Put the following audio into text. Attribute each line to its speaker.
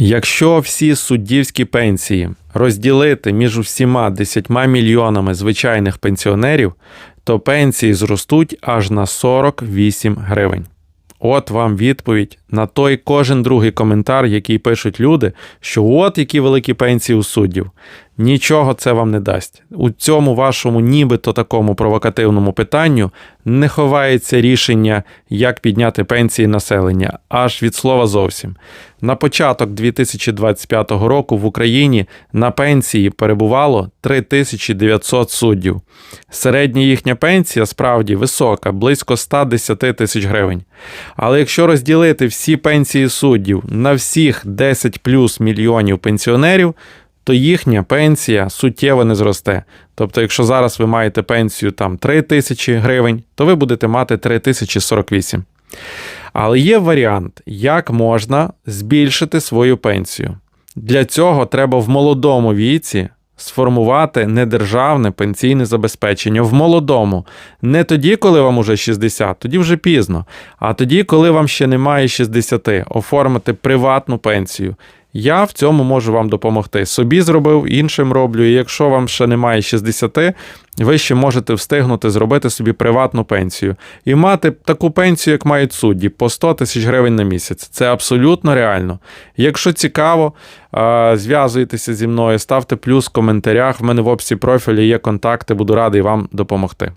Speaker 1: Якщо всі суддівські пенсії розділити між усіма 10 мільйонами звичайних пенсіонерів, то пенсії зростуть аж на 48 гривень. От вам відповідь на той кожен другий коментар, який пишуть люди, що от які великі пенсії у суддів. Нічого це вам не дасть. У цьому вашому нібито такому провокативному питанню не ховається рішення, як підняти пенсії населення, аж від слова зовсім. На початок 2025 року в Україні на пенсії перебувало 3900 суддів. Середня їхня пенсія справді висока, близько 110 тисяч гривень. Але якщо розділити всі пенсії суддів на всіх 10 плюс мільйонів пенсіонерів, то їхня пенсія суттєво не зросте. Тобто, якщо зараз ви маєте пенсію там 3 тисячі гривень, то ви будете мати 3048. Але є варіант, як можна збільшити свою пенсію. Для цього треба в молодому віці сформувати недержавне пенсійне забезпечення в молодому. Не тоді, коли вам уже 60, тоді вже пізно, а тоді, коли вам ще немає 60, оформити приватну пенсію. Я в цьому можу вам допомогти. Собі зробив, іншим роблю. І якщо вам ще немає 60, ви ще можете встигнути зробити собі приватну пенсію і мати таку пенсію, як мають судді, по 100 тисяч гривень на місяць. Це абсолютно реально. Якщо цікаво, зв'язуйтеся зі мною, ставте плюс в коментарях. В мене в описі профілі є контакти, буду радий вам допомогти.